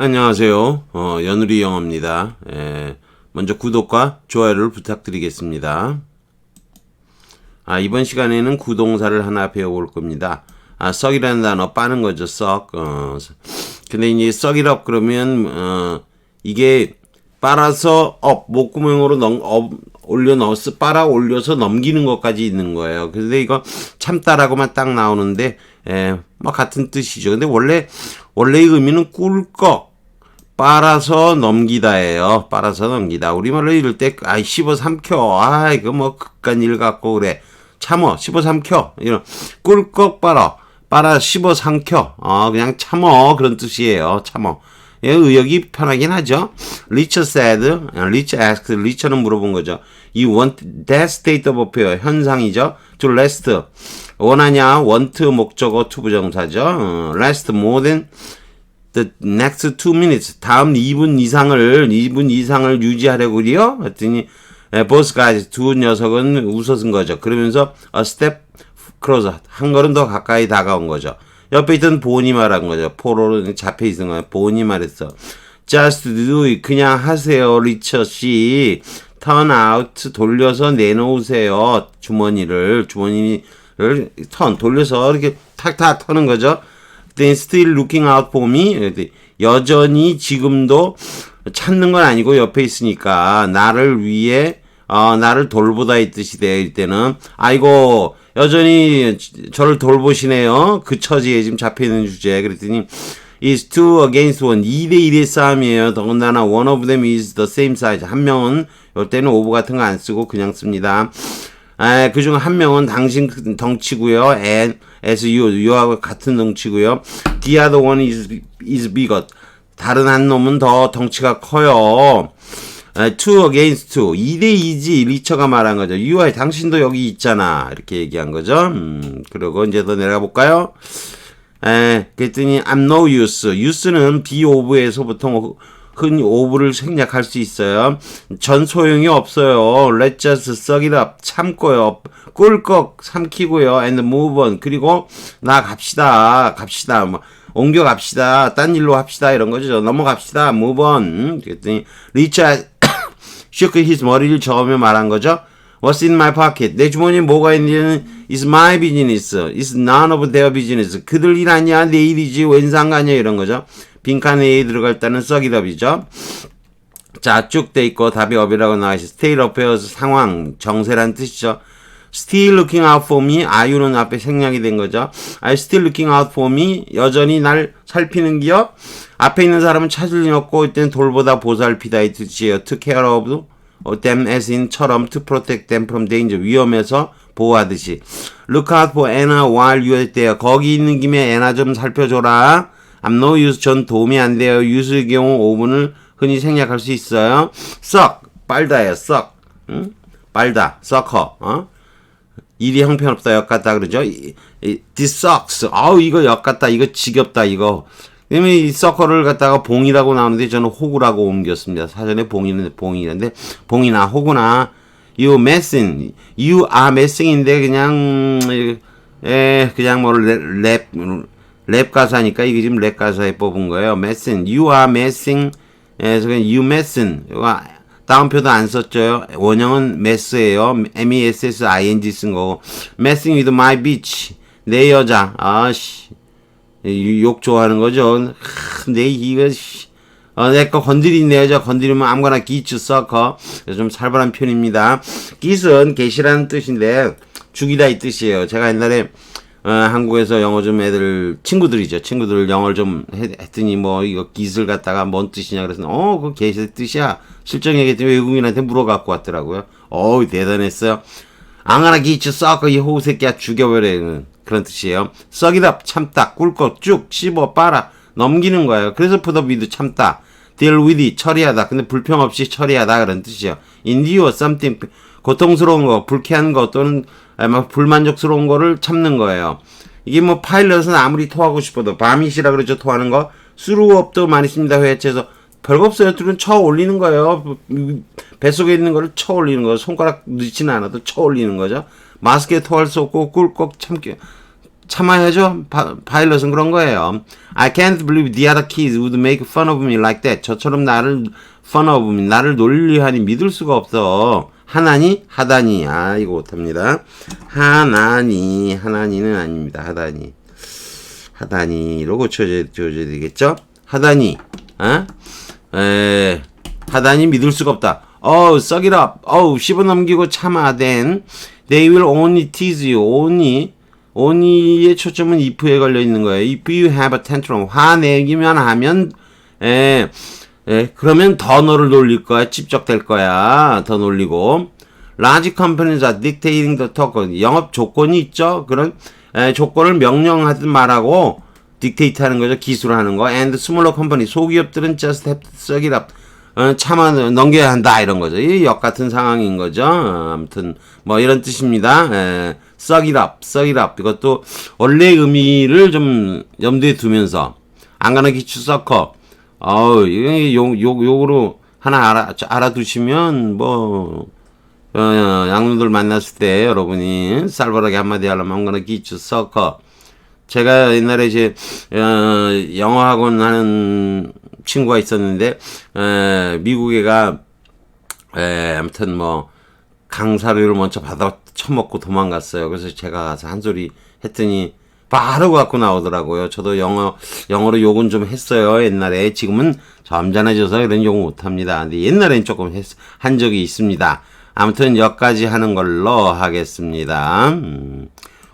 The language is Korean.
안녕하세요. 어, 연우리 영어입니다. 예, 먼저 구독과 좋아요를 부탁드리겠습니다. 아, 이번 시간에는 구동사를 하나 배워볼 겁니다. 아, 썩이라는 단어 빠는 거죠, 썩. 어, 근데 이제 썩이럽 그러면, 어, 이게 빨아서 업, 목구멍으로 넘, 업, 올려 넣어서 빨아 올려서 넘기는 것까지 있는 거예요. 근데 이거 참다라고만 딱 나오는데, 예, 뭐 같은 뜻이죠. 근데 원래, 원래의 의미는 꿀꺽. 빨아서 넘기다예요. 빨아서 넘기다. 우리말로 이럴 때, 아이, 씹어 삼켜. 아, 이거 뭐, 극간 일 같고, 그래. 참어. 씹어 삼켜. 이런, 꿀꺽 빨아. 빨아 씹어 삼켜. 어, 그냥 참어. 그런 뜻이에요. 참어. 예, 의역이 편하긴 하죠. 리처 said, 리처 asked, 리처는 물어본 거죠. You want that state of affair, 현상이죠. To last, 원하냐, want 목적어 투부정사죠. 어, last more than the next two minutes, 다음 2분 이상을, 2분 이상을 유지하려고요. 했더니, 예, both guys, 두 녀석은 웃어쓴 거죠. 그러면서 a step closer, 한 걸음 더 가까이 다가온 거죠. 옆에 있던 보니 말한 거죠. 포로로 잡혀 있는 거예요. 보니 말했어. Just do it. 그냥 하세요, 리처 씨. Turn out. 돌려서 내놓으세요. 주머니를. 주머니를 턴. 돌려서 이렇게 탁탁 터는 거죠. Then still looking out for me. 여전히 지금도 찾는 건 아니고 옆에 있으니까 나를 위해 어, 나를 돌보다 이 뜻이 될 때는 아이고 여전히 저를 돌보시네요. 그 처지에 지금 잡혀 있는 주제. 그랬더니 is two against one. 2대 1의 싸움이에요. 더군다나 one of them is the same size. 한 명은 요 때는 오브 같은 거 안 쓰고 그냥 씁니다. 아, 그중 한 명은 당신 덩치고요. and as you, you하고 같은 덩치고요. the other one is, is bigger. 다른 한 놈은 더 덩치가 커요. 아, two against two. 2대 2지. 리처가 말한 거죠. UI, 당신도 여기 있잖아. 이렇게 얘기한 거죠. 음, 그리고 이제 더 내려가 볼까요? 에, 그랬더니, I'm no use. use는 be of에서 보통 흔히 of를 생략할 수 있어요. 전 소용이 없어요. Let's just suck it up. 참고요. 꿀꺽 삼키고요. And move on. 그리고 나 갑시다. 갑시다. 뭐, 옮겨 갑시다. 딴 일로 합시다. 이런 거죠. 넘어갑시다. move on. 그랬더니, 리차 shook his 머리를 저으며 말한 거죠. What's in my pocket? 내 주머니에 뭐가 있는지는 is my business. It's none of their business. 그들 일 아니야. 내 일이지. 웬 상관이야. 이런 거죠. 빈칸에 들어갈 때는 썩이럽이죠. 자, 쭉 돼 있고 답이 업이라고 나와 있어. state affairs 상황, 정세란 뜻이죠. still looking out for me. 아유는 앞에 생략이 된 거죠. I still looking out for me. 여전히 날 살피는 기요. 앞에 있는 사람은 찾을 리 없고 이때는 돌보다 보살피다 이 뜻이에요. to care of them as in처럼 to protect them from danger. 위험에서 보호하듯이. Look out for Anna while you're there. 거기 있는 김에 애나 좀 살펴줘라. I'm no use. 전 도움이 안 돼요. use의 경우 5분을 흔히 생략할 수 있어요. 썩 빨다예요. 썩 응? 빨다. 썩커 어? 일이 형편없다. 역 같다 그러죠? 이, 이, this sucks. 아우 이거 역 같다. 이거 지겹다 이거 그러면 이 서커를 갖다가 봉이라고 나오는데 저는 호구라고 옮겼습니다. 사전에 봉이는 봉이는데 봉이나 호구나 you messing, you are messing인데 그냥 에 그냥 뭐랩 랩 랩 가사니까 이게 지금 랩 가사에 뽑은 거예요. messing, you are messing. 그래서 그냥 you messing. 다운표도 안 썼죠. 원형은 mess예요. m-e-s-s-i-n-g 쓴 거고. messing with my bitch. 내 여자. 아씨. 욕 좋아하는 거죠. 하, 내 이거 어, 내거 건드린 내 여자 건드리면 아무거나 기츠 썩어. 좀 살벌한 편입니다. 깃은 계시라는 뜻인데 죽이다 이 뜻이에요. 제가 옛날에 어, 한국에서 영어 좀 애들 친구들이죠. 친구들 영어를 좀 했, 더니 뭐 이거 깃을 갖다가 뭔 뜻이냐 그래서 어, 그 계시 뜻이야. 실정 얘기했더니 외국인한테 물어갖고 왔더라고요. 어우 대단했어요. 앙하나 기츠 썩어 이 호우 새끼야 죽여버려. 그런 뜻이에요. 썩이다 참다 꿀꺽 쭉 씹어 빨아 넘기는 거예요. 그래서 푸더비도 참다 deal with it 처리하다. 근데 불평 없이 처리하다 그런 뜻이에요. endure something 고통스러운 거 불쾌한 거 또는 막 불만족스러운 거를 참는 거예요. 이게 뭐 파일럿은 아무리 토하고 싶어도 밤이시라 그러죠 토하는 거 수루업도 많이 씁니다 회체에서 별거 없어요. 둘은 쳐 올리는 거예요. 뱃속에 있는 거를 쳐 올리는 거예요. 손가락 넣지는 않아도 쳐 올리는 거죠. 마스크에 토할 수 없고 꿀꺽 참기 참아야죠. 파, 파일럿은 그런 거예요. I can't believe the other kids would make fun of me like that. 저처럼 나를 fun of me, 나를 놀리하니 믿을 수가 없어. 하나니, 하다니. 아, 이거 못합니다. 하나니, 하나니는 아닙니다. 하다니. 하다니로 줘야 되겠죠? 하다니, 어? 에, 하다니 믿을 수가 없다. 어우, suck it up. 어우, 씹어 넘기고 참아, then. They will only tease you. only. only의 초점은 if에 걸려 있는 거예요. If you have a tantrum. 화내기만 하면, 에, 에, 그러면 더 너를 놀릴 거야. 찝적될 거야. 더 놀리고. Large companies are dictating the talk. 영업 조건이 있죠. 그런 에, 조건을 명령하듯 말하고 딕테이트 하는 거죠. 기술하는 거. And smaller company. 소기업들은 just have to suck it up. 어, 참아 넘겨야 한다 이런 거죠. 이 역 같은 상황인 거죠. 어, 아무튼 뭐 이런 뜻입니다. 에, suck it up, suck it up. 이것도 원래 의미를 좀 염두에 두면서 안 가는 기추 서커. 어우, 이거 욕, 욕, 욕으로 하나 알아, 알아두시면 뭐 어, 양놈들 만났을 때 여러분이 쌀바라게 한마디 하려면 아무거나 기추 서커. 제가 옛날에 이제 어, 영어 학원 하는 친구가 있었는데 에, 미국에가 에, 아무튼 뭐 강사료를 먼저 받아 처먹고 도망갔어요. 그래서 제가 가서 한 소리 했더니 바로 갖고 나오더라고요. 저도 영어 영어로 욕은 좀 했어요. 옛날에 지금은 점잖아져서 이런 욕 못합니다. 근데 옛날엔 조금 했, 한 적이 있습니다. 아무튼 여기까지 하는 걸로 하겠습니다. 음,